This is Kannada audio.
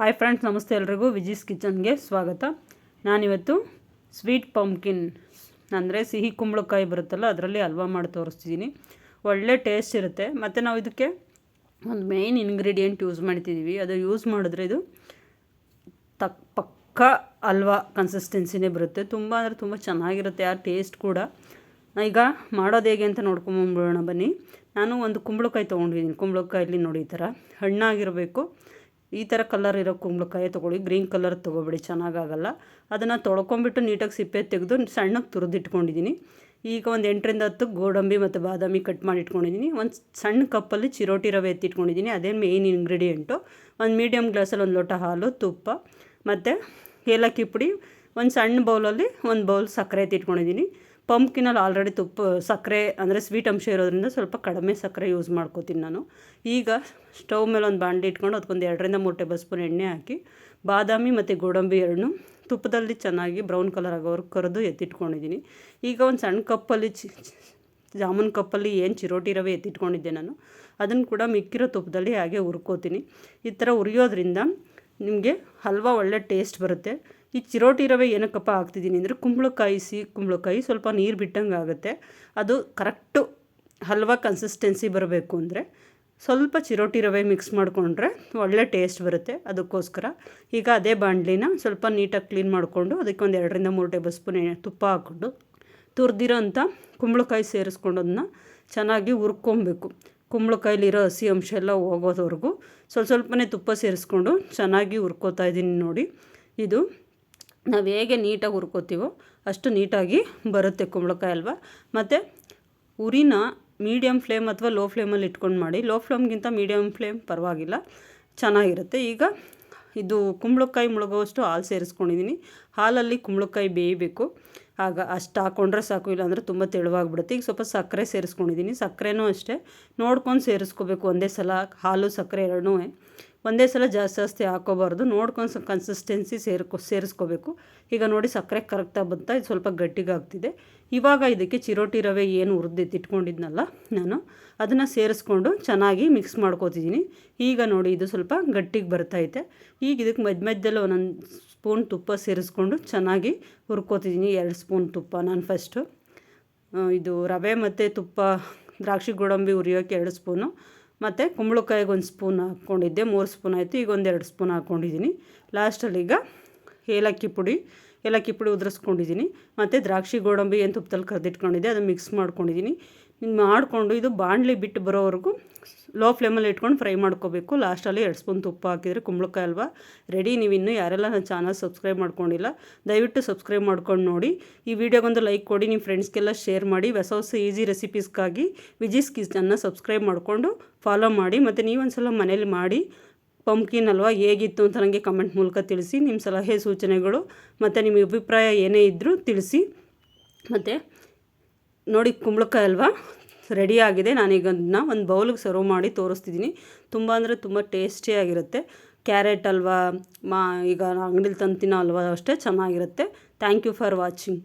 ಹಾಯ್ ಫ್ರೆಂಡ್ಸ್ ನಮಸ್ತೆ ಎಲ್ರಿಗೂ. ವಿಜಿಸ್ ಕಿಚನ್ಗೆ ಸ್ವಾಗತ. ನಾನಿವತ್ತು ಸ್ವೀಟ್ ಪಂಪ್ಕಿನ್, ಅಂದರೆ ಸಿಹಿ ಕುಂಬಳಕಾಯಿ ಬರುತ್ತಲ್ಲ, ಅದರಲ್ಲಿ ಹಲ್ವಾ ಮಾಡಿ ತೋರಿಸ್ತಿದ್ದೀನಿ. ಒಳ್ಳೆ ಟೇಸ್ಟ್ ಇರುತ್ತೆ. ಮತ್ತು ನಾವು ಇದಕ್ಕೆ ಒಂದು ಮೇಯ್ನ್ ಇಂಗ್ರೀಡಿಯೆಂಟ್ ಯೂಸ್ ಮಾಡ್ತಿದ್ದೀವಿ. ಅದು ಯೂಸ್ ಮಾಡಿದ್ರೆ ಇದು ತಕ್, ಪಕ್ಕ ಹಲ್ವಾ ಕನ್ಸಿಸ್ಟೆನ್ಸಿನೇ ಬರುತ್ತೆ. ತುಂಬ ಅಂದರೆ ತುಂಬ ಚೆನ್ನಾಗಿರುತ್ತೆ ಆ ಟೇಸ್ಟ್ ಕೂಡ. ಈಗ ಮಾಡೋದು ಹೇಗೆ ಅಂತ ನೋಡ್ಕೊಂಬಿಡೋಣ ಬನ್ನಿ. ನಾನು ಒಂದು ಕುಂಬಳಕಾಯಿ ತೊಗೊಂಡಿದ್ದೀನಿ. ಕುಂಬಳಕಾಯಲ್ಲಿ ನೋಡಿ ಈ ಥರ. ಹಣ್ಣಾಗಿರಬೇಕು. ಈ ಥರ ಕಲರ್ ಇರೋ ಕುಂಬಳಕಾಯಿ ತೊಗೊಳ್ಳಿ ಗ್ರೀನ್ ಕಲರ್ ತೊಗೊಬೇಡಿ, ಚೆನ್ನಾಗಾಗಲ್ಲ. ಅದನ್ನು ತೊಳ್ಕೊಂಬಿಟ್ಟು ನೀಟಾಗಿ ಸಿಪ್ಪೆ ತೆಗೆದು ಸಣ್ಣಗೆ ತುರಿದಿಟ್ಕೊಂಡಿದ್ದೀನಿ ಈಗ ಒಂದು ಎಂಟರಿಂದ ಹತ್ತು ಗೋಡಂಬಿ ಮತ್ತು ಬಾದಾಮಿ ಕಟ್ ಮಾಡಿ ಇಟ್ಕೊಂಡಿದ್ದೀನಿ ಒಂದು ಸಣ್ಣ ಕಪ್ಪಲ್ಲಿ ಚಿರೋಟಿ ರವೆ ಎತ್ತಿಟ್ಕೊಂಡಿದ್ದೀನಿ ಅದೇ ಮೇಯ್ನ್ ಇಂಗ್ರೀಡಿಯೆಂಟು ಒಂದು ಮೀಡಿಯಮ್ ಗ್ಲಾಸಲ್ಲಿ ಒಂದು ಲೋಟ ಹಾಲು, ತುಪ್ಪ ಮತ್ತು ಏಲಕ್ಕಿ ಪುಡಿ. ಒಂದು ಸಣ್ಣ ಬೌಲಲ್ಲಿ ಒಂದು ಬೌಲ್ ಸಕ್ಕರೆ ಎತ್ತಿಟ್ಕೊಂಡಿದ್ದೀನಿ ಪಂಪ್ಕಿನಲ್ಲಿ ಆಲ್ರೆಡಿ ತುಪ್ಪ, ಸಕ್ಕರೆ ಅಂದರೆ ಸ್ವೀಟ್ ಅಂಶ ಇರೋದ್ರಿಂದ ಸ್ವಲ್ಪ ಕಡಿಮೆ ಸಕ್ಕರೆ ಯೂಸ್ ಮಾಡ್ಕೋತೀನಿ ನಾನು. ಈಗ ಸ್ಟವ್ ಮೇಲೆ ಒಂದು ಬಾಂಡಿ ಇಟ್ಕೊಂಡು ಅದಕ್ಕೊಂದು ಎರಡರಿಂದ ಮೂರು ಟೇಬಲ್ ಸ್ಪೂನ್ ಎಣ್ಣೆ ಹಾಕಿ, ಬಾದಾಮಿ ಮತ್ತು ಗೋಡಂಬಿ ಎರಡನ್ನು ತುಪ್ಪದಲ್ಲಿ ಚೆನ್ನಾಗಿ ಬ್ರೌನ್ ಕಲರ್ ಆಗೋವರೆಗೆ ಕರೆದು ಎತ್ತಿಟ್ಕೊಂಡಿದ್ದೀನಿ. ಈಗ ಒಂದು ಸಣ್ಣ ಕಪ್ಪಲ್ಲಿ ಚಿ ಜಾಮೂನ್ ಕಪ್ಪಲ್ಲಿ ಏನು ಚಿರೋಟಿ ರವೆ ಎತ್ತಿಟ್ಕೊಂಡಿದ್ದೆ ನಾನು ಅದನ್ನು ಕೂಡ ಮಿಕ್ಕಿರೋ ತುಪ್ಪದಲ್ಲಿ ಹಾಗೆ ಹುರ್ಕೋತೀನಿ. ಈ ಥರ ಹುರಿಯೋದ್ರಿಂದ ನಿಮಗೆ ಹಲ್ವಾ ಒಳ್ಳೆ ಟೇಸ್ಟ್ ಬರುತ್ತೆ. ಈ ಚಿರೋಟಿ ರವೆ ಏನಕ್ಕಪ್ಪ ಹಾಕ್ತಿದ್ದೀನಿ ಅಂದರೆ ಕುಂಬಳಕಾಯಿ ಸಿ ಕುಂಬಳಕಾಯಿ ಸ್ವಲ್ಪ ನೀರು ಬಿಟ್ಟಂಗೆ ಆಗುತ್ತೆ. ಅದು ಕರೆಕ್ಟು ಹಲ್ವಾ ಕನ್ಸಿಸ್ಟೆನ್ಸಿ ಬರಬೇಕು ಅಂದರೆ ಸ್ವಲ್ಪ ಚಿರೋಟಿ ರವೆ ಮಿಕ್ಸ್ ಮಾಡಿಕೊಂಡ್ರೆ ಒಳ್ಳೆ ಟೇಸ್ಟ್ ಬರುತ್ತೆ ಅದಕ್ಕೋಸ್ಕರ. ಈಗ ಅದೇ ಬಾಣಲಿನ ಸ್ವಲ್ಪ ನೀಟಾಗಿ ಕ್ಲೀನ್ ಮಾಡಿಕೊಂಡು ಅದಕ್ಕೆ ಒಂದು ಎರಡರಿಂದ ಮೂರು ಟೇಬಲ್ ಸ್ಪೂನ್ ತುಪ್ಪ ಹಾಕ್ಕೊಂಡು ತುರಿದಿರೋ ಅಂಥ ಕುಂಬಳಕಾಯಿ ಸೇರಿಸ್ಕೊಂಡು ಅದನ್ನ ಚೆನ್ನಾಗಿ ಹುರ್ಕೊಬೇಕು. ಕುಂಬಳಕಾಯಿಲಿರೋ ಹಸಿ ಅಂಶ ಎಲ್ಲ ಹೋಗೋದವರೆಗೂ ಸ್ವಲ್ಪ ಸ್ವಲ್ಪನೇ ತುಪ್ಪ ಸೇರಿಸ್ಕೊಂಡು ಚೆನ್ನಾಗಿ ಹುರ್ಕೋತಾ ಇದ್ದೀನಿ ನೋಡಿ. ಇದು ನಾವು ಹೇಗೆ ನೀಟಾಗಿ ಹುರ್ಕೋತೀವೋ ಅಷ್ಟು ನೀಟಾಗಿ ಬರುತ್ತೆ ಕುಂಬಳಕಾಯಿ ಅಲ್ವಾ. ಮತ್ತು ಉರಿನ ಮೀಡಿಯಮ್ ಫ್ಲೇಮ್ ಅಥವಾ ಲೋ ಫ್ಲೇಮಲ್ಲಿ ಇಟ್ಕೊಂಡು ಮಾಡಿ ಲೋ ಫ್ಲೇಮ್ಗಿಂತ ಮೀಡಿಯಮ್ ಫ್ಲೇಮ್ ಪರವಾಗಿಲ್ಲ, ಚೆನ್ನಾಗಿರುತ್ತೆ. ಈಗ ಇದು ಕುಂಬಳಕಾಯಿ ಮುಳುಗೋವಷ್ಟು ಹಾಲು ಸೇರಿಸ್ಕೊಂಡಿದ್ದೀನಿ ಹಾಲಲ್ಲಿ ಕುಂಬಳಕಾಯಿ ಬೇಯಬೇಕು. ಆಗ ಅಷ್ಟು ಹಾಕ್ಕೊಂಡ್ರೆ ಸಾಕು, ಇಲ್ಲಾಂದರೆ ತುಂಬ ತೆಳುವಾಗ್ಬಿಡುತ್ತೆ. ಈಗ ಸ್ವಲ್ಪ ಸಕ್ಕರೆ ಸೇರಿಸ್ಕೊಂಡಿದ್ದೀನಿ ಸಕ್ಕರೆನೂ ಅಷ್ಟೇ. ನೋಡ್ಕೊಂಡು ಸೇರಿಸ್ಕೋಬೇಕು ಒಂದೇ ಸಲ. ಹಾಲು, ಸಕ್ಕರೆ ಎರಡೂ ಒಂದೇ ಸಲ ಜಾಸ್ತಿ ಜಾಸ್ತಿ ಹಾಕೋಬಾರ್ದು. ನೋಡ್ಕೊಂಡು ಕನ್ಸಿಸ್ಟೆನ್ಸಿ ಸೇರ್ಕೊ, ಸೇರಿಸ್ಕೋಬೇಕು. ಈಗ ನೋಡಿ ಸಕ್ಕರೆ ಕರೆಕ್ಟಾಗಿ ಬಂತ ಇದು ಸ್ವಲ್ಪ ಗಟ್ಟಿಗಾಗ್ತಿದೆ. ಇವಾಗ ಇದಕ್ಕೆ ಚಿರೋಟಿ ರವೆ ಏನು ಹುರಿದಿಟ್ಟಿಟ್ಕೊಂಡಿದ್ನಲ್ಲ ನಾನು, ಅದನ್ನು ಸೇರಿಸ್ಕೊಂಡು ಚೆನ್ನಾಗಿ ಮಿಕ್ಸ್ ಮಾಡ್ಕೋತಿದ್ದೀನಿ ಈಗ ನೋಡಿ ಇದು ಸ್ವಲ್ಪ ಗಟ್ಟಿಗೆ ಬರ್ತೈತೆ. ಈಗ ಇದಕ್ಕೆ ಮಧ್ಯ ಮಧ್ಯದಲ್ಲಿ ಒಂದೊಂದು ಸ್ಪೂನ್ ತುಪ್ಪ ಸೇರಿಸ್ಕೊಂಡು ಚೆನ್ನಾಗಿ ಹುರ್ಕೋತಿದ್ದೀನಿ ಎರಡು ಸ್ಪೂನ್ ತುಪ್ಪ ನಾನು ಫಸ್ಟು ಇದು ರವೆ ಮತ್ತು ತುಪ್ಪ, ದ್ರಾಕ್ಷಿ ಗೋಡಂಬಿ ಹುರಿಯೋಕ್ಕೆ ಎರಡು ಸ್ಪೂನು. ಮತ್ತು ಕುಂಬಳಕಾಯಿಗೆ ಒಂದು ಸ್ಪೂನ್ ಹಾಕ್ಕೊಂಡಿದ್ದೆ, ಮೂರು ಸ್ಪೂನ್ ಆಯಿತು, ಈಗ ಒಂದು ಎರಡು ಸ್ಪೂನ್ ಹಾಕ್ಕೊಂಡಿದ್ದೀನಿ. ಲಾಸ್ಟಲ್ಲಿ ಈಗ ಏಲಕ್ಕಿ ಪುಡಿ ಏಲಕ್ಕಿ ಪುಡಿ ಉದುರಿಸ್ಕೊಂಡಿದ್ದೀನಿ. ಮತ್ತು ದ್ರಾಕ್ಷಿ ಗೋಡಂಬಿ ಏನು ತುಪ್ಪದಲ್ಲಿ ಕರೆದಿಟ್ಕೊಂಡಿದ್ದೆ, ಅದನ್ನು ಮಿಕ್ಸ್ ಮಾಡ್ಕೊಂಡಿದ್ದೀನಿ. ಮಾಡಿಕೊಂಡು ಇದು ಬಾಣಲಿ ಬಿಟ್ಟು ಬರೋವರೆಗೂ ಲೋ ಫ್ಲೇಮಲ್ಲಿ ಇಟ್ಕೊಂಡು ಫ್ರೈ ಮಾಡ್ಕೋಬೇಕು. ಲಾಸ್ಟಲ್ಲಿ ಎರಡು ಸ್ಪೂನ್ ತುಪ್ಪ ಹಾಕಿದರೆ ಕುಂಬಳಕಾಯಿ ಅಲ್ವಾ? ರೆಡಿ ನೀವು ಇನ್ನೂ ಯಾರೆಲ್ಲ ನನ್ನ ಚಾನಲ್ ಸಬ್ಸ್ಕ್ರೈಬ್ ಮಾಡ್ಕೊಂಡಿಲ್ಲ, ದಯವಿಟ್ಟು ಸಬ್ಸ್ಕ್ರೈಬ್ ಮಾಡ್ಕೊಂಡು ನೋಡಿ. ಈ ವಿಡಿಯೋಗೊಂದು ಲೈಕ್ ಕೊಡಿ, ನಿಮ್ಮ ಫ್ರೆಂಡ್ಸ್ಗೆಲ್ಲ ಶೇರ್ ಮಾಡಿ. ಹೊಸ ಹೊಸ ಈಸಿ ರೆಸಿಪೀಸ್ಗಾಗಿ ವಿಜಿಸ್ ಕಿಚನ್ನ ಸಬ್ಸ್ಕ್ರೈಬ್ ಮಾಡಿಕೊಂಡು ಫಾಲೋ ಮಾಡಿ. ಮತ್ತು ನೀವೊಂದು ಸಲ ಮನೇಲಿ ಮಾಡಿ ಪಂಪ್ಕಿನ್ ಅಲ್ವಾ, ಹೇಗಿತ್ತು ಅಂತ ನನಗೆ ಕಮೆಂಟ್ ಮೂಲಕ ತಿಳಿಸಿ. ನಿಮ್ಮ ಸಲಹೆ ಸೂಚನೆಗಳು, ಮತ್ತು ನಿಮ್ಮ ಅಭಿಪ್ರಾಯ ಏನೇ ಇದ್ದರೂ ತಿಳಿಸಿ. ಮತ್ತು ನೋಡಿ ಕುಂಬಳಕಾಯಿ ಅಲ್ವಾ? ರೆಡಿಯಾಗಿದೆ ನಾನೀಗ ಅದನ್ನ ಒಂದು ಬೌಲಿಗೆ ಸರ್ವ್ ಮಾಡಿ ತೋರಿಸ್ತಿದ್ದೀನಿ ತುಂಬ ಅಂದರೆ ತುಂಬ ಟೇಸ್ಟಿಯಾಗಿರುತ್ತೆ ಕ್ಯಾರೆಟ್ ಅಲ್ವಾ, ಮಾ ಈಗ ಅಂಗಡಿಲಿ ತಂದು ತಿನ್ನೋ ಅಲ್ವಾ ಅಷ್ಟೇ ಚೆನ್ನಾಗಿರುತ್ತೆ. Thank you for watching